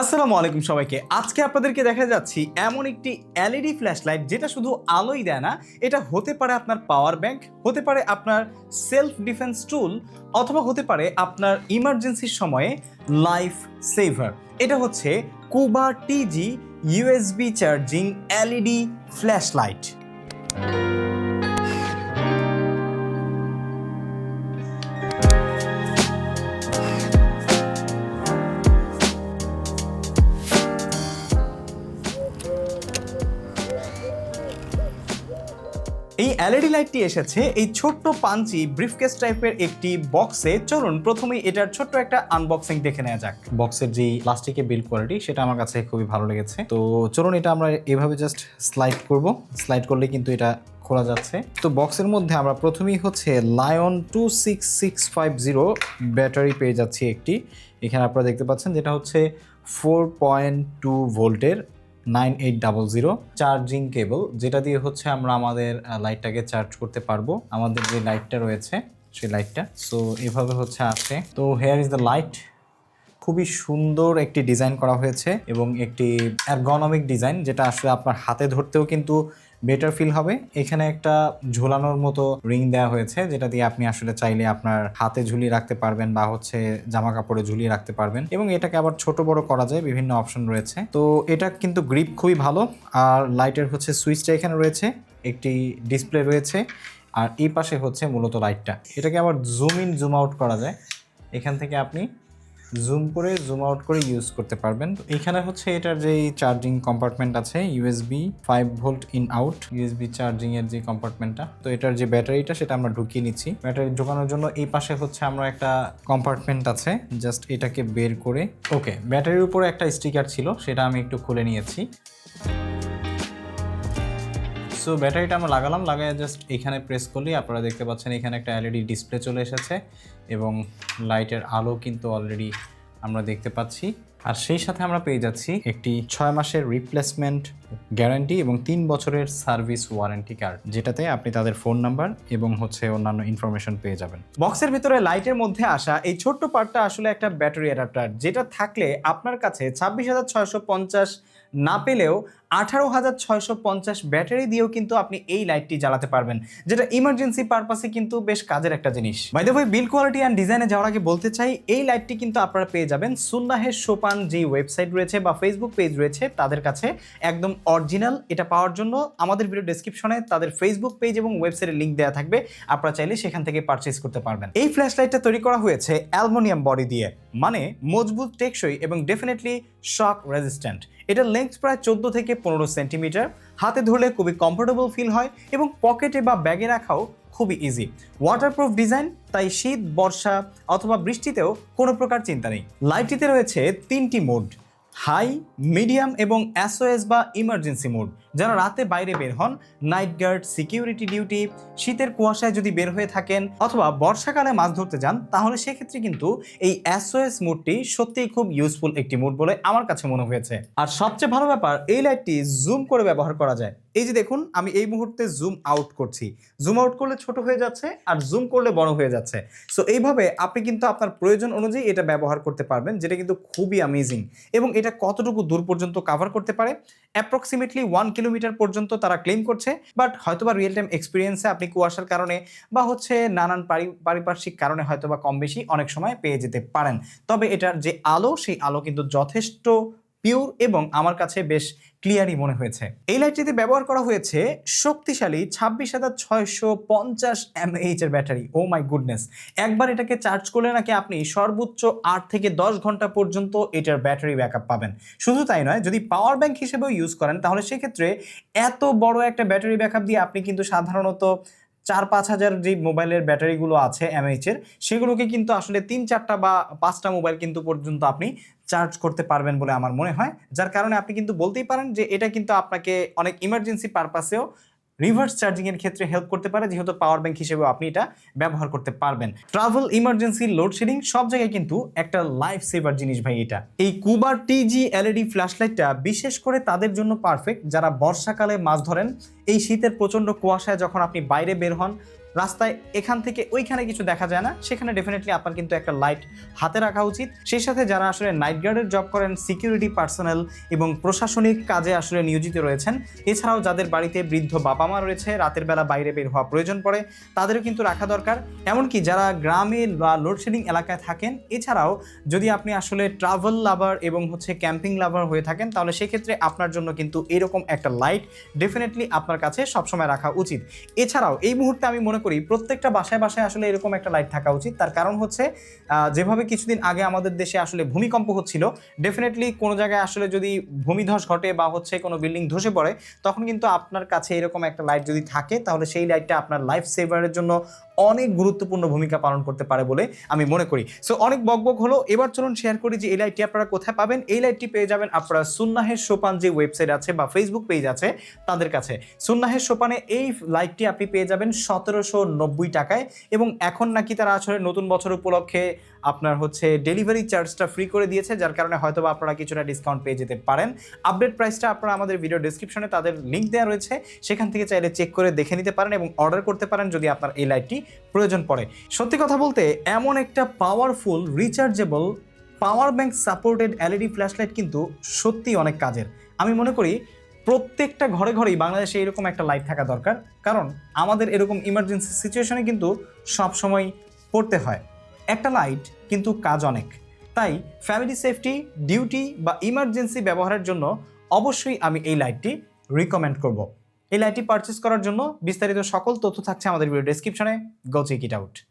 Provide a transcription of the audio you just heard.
আসসালামু আলাইকুম সবাইকে। আজকে আপনাদেরকে দেখা যাচ্ছি এমন একটি এলইডি ফ্ল্যাশ লাইট যেটা শুধু আলোই দেয় না, এটা হতে পারে আপনার পাওয়ার ব্যাংক, হতে পারে আপনার সেলফ ডিফেন্স টুল, অথবা হতে পারে আপনার ইমার্জেন্সির সময়ে লাইফ সেভার। এটা হচ্ছে Kuba TG USB charging LED flash light LED লাইটটি এসেছে। এই ছোট্ট পাঞ্চি ব্রিফকেস টাইপের একটি বক্সে। চলুন, প্রথমেই এটার ছোট্ট একটা আনবক্সিং দেখে নেওয়া যাক। বক্সের যে প্লাস্টিকের বিল্ড কোয়ালিটি সেটা আমার কাছে খুবই ভালো লেগেছে। তো চলুন, এটা আমরা এভাবে জাস্ট স্লাইড করব। স্লাইড করলে কিন্তু এটা খোলা যাচ্ছে। তো বক্সের মধ্যে আমরা প্রথমেই হচ্ছে lion two six six five zero battery পেয়ে যাচ্ছি একটি। এখানে আপনারা দেখতে পাচ্ছেন, যেটা হচ্ছে ফোর পয়েন্ট টু ভোল্টের nine eight double zero charging cable, যেটা দিয়ে হচ্ছে আমরা আমাদের লাইটটাকে চার্জ করতে পারব। আমাদের যে লাইটটা রয়েছে, সেই লাইটটা। সো এভাবে হচ্ছে আছে তো হেয়ার ইজ দ্য লাইট খুবই সুন্দর একটি ডিজাইন করা হয়েছে এবং একটি অ্যারগনমিক ডিজাইন যেটা আসলে আপনার হাতে ধরতেও কিন্তু বেটার ফিল হবে। এখানে একটা ঝোলানোর মতো রিং দেওয়া হয়েছে, যেটা দিয়ে আপনি আসলে চাইলে আপনার হাতে ঝুলিয়ে রাখতে পারবেন বা হচ্ছে জামা কাপড়ে ঝুলিয়ে রাখতে পারবেন। এবং এটাকে আবার ছোট বড় করা যায়, বিভিন্ন অপশন রয়েছে। তো এটা কিন্তু গ্রিপ খুবই ভালো। আর লাইটের হচ্ছে সুইচটা এখানে রয়েছে, একটি ডিসপ্লে রয়েছে। আর এই পাশে হচ্ছে মূলত লাইটটা এটাকে আবার জুম ইন জুম আউট করা যায়। এখান থেকে আপনি জুম করে জুম আউট করে ইউজ করতে পারবেন। তো এখানে হচ্ছে এটার যে চার্জিং কম্পার্টমেন্ট আছে USB five volt in out USB charging এর যে কম্পার্টমেন্টটা তো এটার যে ব্যাটারিটা সেটা আমরা ঢুকিয়ে নিচ্ছি। ব্যাটারি ঢোকানোর জন্য এই পাশে হচ্ছে আমরা একটা কম্পার্টমেন্ট আছে জাস্ট এটাকে বের করে। ওকে ব্যাটারির উপরে একটা স্টিকার ছিল, সেটা আমি একটু খুলে নিয়েছি। সো ব্যাটারিটা আমরা লাগালাম, লাগায় জাস্ট এখানে প্রেস করলেই আপনারা দেখতে পাচ্ছেন এখানে একটা এলইডি ডিসপ্লে চলে এসেছে এবং লাইটের আলো কিন্তু অলরেডি আমরা দেখতে পাচ্ছি। আর সেই সাথে আমরা পেয়ে যাচ্ছি একটি ছয় মাসের রিপ্লেসমেন্ট গ্যারান্টি এবং তিন বছরের সার্ভিস ওয়ারেন্টি কার্ড, যেটাতে আপনি তাদের ফোন নাম্বার এবং হচ্ছে অন্যান্য ইনফরমেশন পেয়ে যাবেন। বক্সের ভিতরে লাইটের মধ্যে আসা এই ছোট্ট পার্টটা আসলে একটা ব্যাটারি অ্যাডাপ্টার, যেটা থাকলে আপনার কাছে ছাব্বিশ হাজার ছয়শো পঞ্চাশ না পেলেও আঠারো হাজার ছয়শো পঞ্চাশ ব্যাটারি দিয়েও কিন্তু আপনি এই লাইটটি জ্বালাতে পারবেন, যেটা ইমার্জেন্সি পারপাসে কিন্তু বেশ কাজের একটা জিনিস। By the way build quality and ডিজাইনে যাওয়ার আগে বলতে চাই, এই লাইটটি কিন্তু আপনারা পেয়ে যাবেন সুন্নাহের সোপান যে ওয়েবসাইট রয়েছে বা ফেসবুক পেজ রয়েছে, তাদের কাছে একদম অরিজিনাল এটা পাওয়ার জন্য আমাদের ভিডিও ডেসক্রিপশনে তাদের ফেসবুক পেজ এবং ওয়েবসাইটের লিঙ্ক দেওয়া থাকবে। আপনারা চাইলে সেখান থেকে পারচেস করতে পারবেন। এই ফ্ল্যাশ লাইটটা তৈরি করা হয়েছে অ্যালমোনিয়াম বডি দিয়ে মানে মজবুত, টেকসই এবং ডেফিনেটলি শক রেজিস্ট্যান্ট এটার লেন্থ প্রায় চোদ্দ থেকে পনেরো সেন্টিমিটার হাতে ধরলে খুবই কমফোর্টেবল ফিল হয় এবং পকেটে বা ব্যাগে রাখাও খুবই ইজি ওয়াটারপ্রুফ ডিজাইন তাই শীত, বর্ষা অথবা বৃষ্টিতেও কোনো প্রকার চিন্তা নেই। লাইটটিতে রয়েছে তিনটি মোড হাই মিডিয়াম এবং এসওএস বা ইমার্জেন্সি মোড। যারা রাতে বাইরে বের হন নাইট গার্ড সিকিউরিটি ডিউটি শীতের কুয়াশায় যদি বের হয়ে থাকেন অথবা বর্ষাকালে মাছ ধরতে যান, তাহলে সেক্ষেত্রে কিন্তু এই এসওএস মোডটি সত্যিই খুব ইউজফুল একটি মোড বলে আমার কাছে মনে হয়েছে। আর সবচেয়ে ভালো ব্যাপার, এই লাইটটি জুম করে ব্যবহার করা যায়। এই যে দেখুন, আমি এই মুহূর্তে জুম আউট করছি। জুম আউট করলে ছোট হয়ে যাচ্ছে আর জুম করলে বড় হয়ে যাচ্ছে। সো এইভাবে আপনি কিন্তু আপনার প্রয়োজন অনুযায়ী এটা ব্যবহার করতে পারবেন, যেটা কিন্তু খুবই অ্যামেজিং এবং এটা কতটুকু দূর পর্যন্ত কাভার করতে পারে? অ্যাপ্রক্সিমেটলি ওয়ান কিলোমিটার পর্যন্ত তারা ক্লেম করছে বাট হয়তোবা রিয়েল টাইম এক্সপিরিয়েন্সে আপনি কুয়াশার কারণে বা হচ্ছে নানান পারি- পারিপার্শ্বিক কারণে হয়তোবা কম বেশি অনেক সময় পেয়ে যেতে পারেন। তবে এটার যে আলো, সেই আলো কিন্তু যথেষ্ট পিওর এবং আমার কাছে বেশ ক্লিয়ারই মনে হয়েছে। এই লাইটটিতে ব্যবহার করা হয়েছে শক্তিশালী ছাব্বিশ হাজার ছয়শো পঞ্চাশ এমএইচ এর ব্যাটারি। ও মাই গুডনেস একবার এটাকে চার্জ করলে নাকি আপনি সর্বোচ্চ আট থেকে দশ ঘণ্টা পর্যন্ত এটার ব্যাটারি ব্যাকআপ পাবেন। শুধু তাই নয়, যদি পাওয়ার ব্যাংক হিসেবেও ইউজ করেন, তাহলে সেক্ষেত্রে এত বড় একটা ব্যাটারি ব্যাকআপ দিয়ে আপনি কিন্তু সাধারণত চার পাঁচ হাজার যে মোবাইলের ব্যাটারিগুলো আছে এমএইচ এর, সেগুলোকে কিন্তু আসলে তিন চারটা বা পাঁচটা মোবাইল কিন্তু পর্যন্ত আপনি চার্জ করতে পারবেন বলে আমার মনে হয়। যার কারণে আপনি কিন্তু বলতেই পারেন যে এটা কিন্তু আপনাকে অনেক ইমার্জেন্সি পারপাসেও রিভার্স চার্জিং এর ক্ষেত্রে হেল্প করতে পারে, যেহেতু পাওয়ার ব্যাংক হিসেবে আপনি এটা ব্যবহার করতে পারবেন। ট্রাভেল ইমার্জেন্সি লোডশেডিং সব জায়গায় কিন্তু একটা লাইফ সেভার জিনিস ভাই এটা। এই কুবার টিজি এলইডি ফ্ল্যাশলাইটটা বিশেষ করে তাদের জন্য পারফেক্ট যারা বর্ষাকালে মাছ ধরেন, এই শীতের প্রচণ্ড কুয়াশায় যখন আপনি বাইরে বের হন রাস্তায় এখান থেকে ওইখানে কিছু দেখা যায় না। সেখানে ডেফিনেটলি আপনার কিন্তু একটা লাইট হাতে রাখা উচিত। সেই সাথে যারা আসলে নাইট গার্ডের জব করেন সিকিউরিটি পার্সোনাল এবং প্রশাসনিক কাজে আসলে নিয়োজিত রয়েছেন, এছাড়াও যাদের বাড়িতে বৃদ্ধ বাবা মা রয়েছে, রাতের বেলা বাইরে বের হওয়া প্রয়োজন পড়ে, তাদেরও কিন্তু রাখা দরকার। এমনকি যারা গ্রামে বা লোডশেডিং এলাকায় থাকেন, এছাড়াও যদি আপনি আসলে ট্রাভেল লাভার এবং হচ্ছে ক্যাম্পিং লাভার হয়ে থাকেন, তাহলে সেক্ষেত্রে আপনার জন্য কিন্তু এরকম একটা লাইট ডেফিনেটলি আপনার কাছে সবসময় রাখা উচিত। এছাড়াও এই মুহূর্তে আমি মনে করি, প্রত্যেকটা বাসায় বাসায় আসলে এরকম একটা লাইট থাকা উচিত। তার কারণ হচ্ছে যেভাবে কিছুদিন আগে আমাদের দেশে আসলে ভূমিকম্প হচ্ছিল ডেফিনেটলি কোনো জায়গায় আসলে যদি ভূমিধস ঘটে বা হচ্ছে কোনো বিল্ডিং ধসে পড়ে, তখন কিন্তু আপনার কাছে এরকম একটা লাইট যদি থাকে, তাহলে সেই লাইটটা আপনার লাইফ সেভারের জন্য অনেক গুরুত্বপূর্ণ ভূমিকা পালন করতে পারে বলে আমি মনে করি। সো অনেক বকবক হলো। এবার চলুন শেয়ার করি যে এই লাইটটি আপনারা কোথায় পাবেন। এই লাইটটি পেয়ে যাবেন আপনারা সুন্নাহের সোপান যে ওয়েবসাইট আছে বা ফেসবুক পেজ আছে তাদের কাছে। সুন্নাহের সোপানে এই লাইটটি আপনি পেয়ে যাবেন সতেরোশো নব্বই টাকায় এবং এখন নাকি তারা আসলে নতুন বছর উপলক্ষে আপনার হচ্ছে ডেলিভারি চার্জটা ফ্রি করে দিয়েছে, যার কারণে হয়তো বা আপনারা কিছুটা ডিসকাউন্ট পেয়ে যেতে পারেন। আপডেট প্রাইসটা আপনারা আমাদের ভিডিও ডিসক্রিপশনে তাদের লিঙ্ক দেওয়া রয়েছে, সেখান থেকে চাইলে চেক করে দেখে নিতে পারেন এবং অর্ডার করতে পারেন যদি আপনার এই লাইটটি প্রয়োজন পড়ে। সত্যি কথা বলতে, এমন একটা powerful rechargeable power bank supported LED flashlight কিন্তু সত্যিই অনেক কাজের। আমি মনে করি, প্রত্যেকটা ঘরে ঘরেই বাংলাদেশে এরকম একটা লাইট থাকা দরকার। কারণ, আমাদের এরকম ইমার্জেন্সি সিচুয়েশনে কিন্তু সবসময় পড়তে হয়। একটা লাইট কিন্তু কাজ অনেক। তাই ফ্যামিলি সেফটি ডিউটি বা ইমার্জেন্সি ব্যবহারের জন্য অবশ্যই আমি এই লাইটটি রিকমেন্ড করব। এই লাইটটি পারচেস করার জন্য বিস্তারিত সকল তথ্য থাকছে আমাদের ভিডিও ডেসক্রিপশনে গো চেক ইট আউট